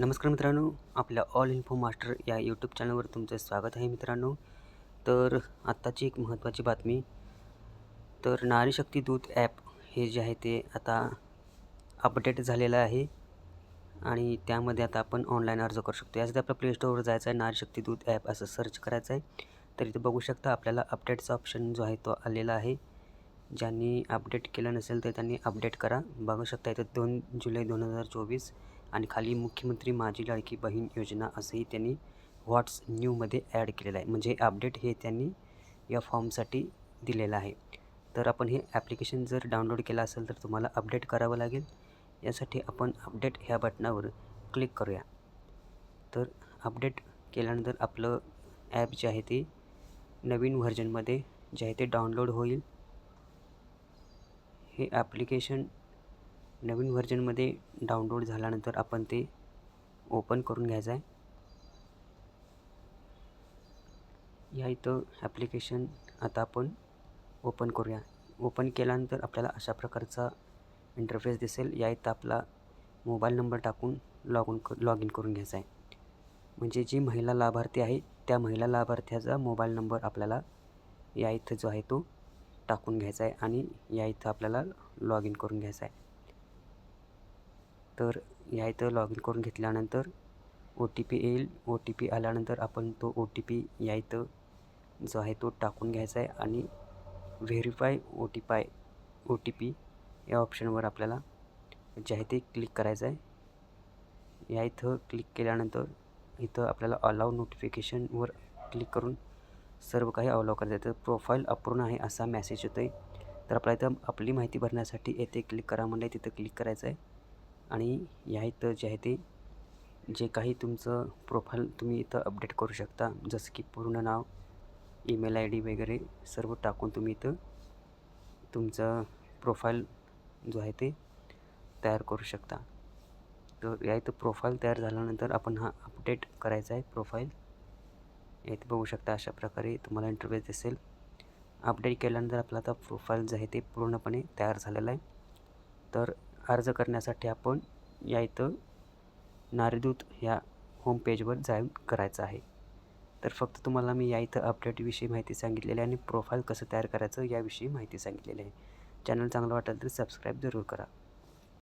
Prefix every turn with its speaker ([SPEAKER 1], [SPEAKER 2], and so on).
[SPEAKER 1] नमस्कार मित्रांनो आपल्या ऑल इन्फो मास्टर या यूट्यूब चॅनलवर तुमचं स्वागत आहे मित्रांनो. तर आत्ताची एक महत्त्वाची बातमी तर नारी शक्ती दूत ॲप हे जे आहे ते आता अपडेट झालेलं आहे. आणि त्यामध्ये आता आपण ऑनलाईन अर्ज करू शकतो. यासाठी आपल्या प्ले स्टोअरवर जायचं आहे नारी शक्ती दूत ॲप असं सर्च करायचं आहे. तर इथे बघू शकता आपल्याला अपडेटचा ऑप्शन जो आहे तो आलेला आहे. ज्यांनी अपडेट केलं नसेल तर त्यांनी अपडेट करा. बघू शकता इथं दोन जुलै दोन हजार चोवीस आणि खाली मुख्यमंत्री माझी लाडकी बहीण योजना असंही त्यांनी व्हॉट्स न्यूमध्ये ॲड केलेलं आहे. म्हणजे अपडेट हे त्यांनी या फॉर्मसाठी दिलेलं आहे. तर आपण हे ॲप्लिकेशन जर डाउनलोड केलं असेल तर तुम्हाला अपडेट करावं लागेल. यासाठी आपण अपडेट ह्या बटनावर क्लिक करूया. तर अपडेट केल्यानंतर आपलं ॲप जे आहे ते नवीन व्हर्जनमध्ये जे आहे ते डाउनलोड होईल. हे ॲप्लिकेशन नवीन व्हर्जनमध्ये डाउनलोड झाल्यानंतर आपण ते ओपन करून घ्यायचं आहे. या इथं ॲप्लिकेशन आता आपण ओपन करूया. ओपन केल्यानंतर आपल्याला अशा प्रकारचा इंटरफेस दिसेल. या इथं आपला मोबाईल नंबर टाकून लॉग इन लॉग इन करून घ्यायचा आहे. म्हणजे जी महिला लाभार्थी आहे त्या महिला लाभार्थ्याचा मोबाईल नंबर आपल्याला या इथं जो आहे तो टाकून घ्यायचा आहे आणि या इथं आपल्याला लॉग इन करून घ्यायचा आहे. तर या इथं लॉग इन करून घेतल्यानंतर ओ टी पी येईल. ओ टी पी आल्यानंतर आपण तो ओ टी पी या इथं जो आहे तो टाकून घ्यायचा आहे आणि व्हेरीफाय ओ टी पाय ओ टी पी या ऑप्शनवर आपल्याला जे आहे ते क्लिक करायचं आहे. या इथं क्लिक केल्यानंतर इथं आपल्याला अलाव नोटिफिकेशनवर क्लिक करून सर्व काही अलाव करायचं आहे. तर प्रोफाईल अपूर्ण आहे असा मॅसेज येतो आहे तर आपल्याला इथं आपली माहिती भरण्यासाठी येथे क्लिक करा म्हणजे तिथं क्लिक करायचं आहे. आणि या इथं जे आहे ते जे काही तुमचं प्रोफाईल तुम्ही इथं अपडेट करू शकता जसं की पूर्ण नाव ईमेल आय डी वगैरे सर्व टाकून तुम्ही इथं तुमचं प्रोफाईल जो आहे ते तयार करू शकता. तर या इथं प्रोफाईल तयार झाल्यानंतर आपण हा अपडेट करायचा आहे प्रोफाईल इथे बघू शकता अशा प्रकारे तुम्हाला इंटरव्ह्यू दिसेल. अपडेट केल्यानंतर आपला आता प्रोफाईल जे आहे ते पूर्णपणे तयार झालेलं आहे. तर अर्ज करण्यासाठी आपण या इथं नारीदूत ह्या होम पेजवर जाऊन करायचं आहे. तर फक्त तुम्हाला मी या इथं अपडेटविषयी माहिती सांगितलेली आहे आणि प्रोफाईल कसं तयार करायचं याविषयी माहिती सांगितलेली आहे. चॅनल चांगलं वाटेल तर सबस्क्राईब जरूर करा.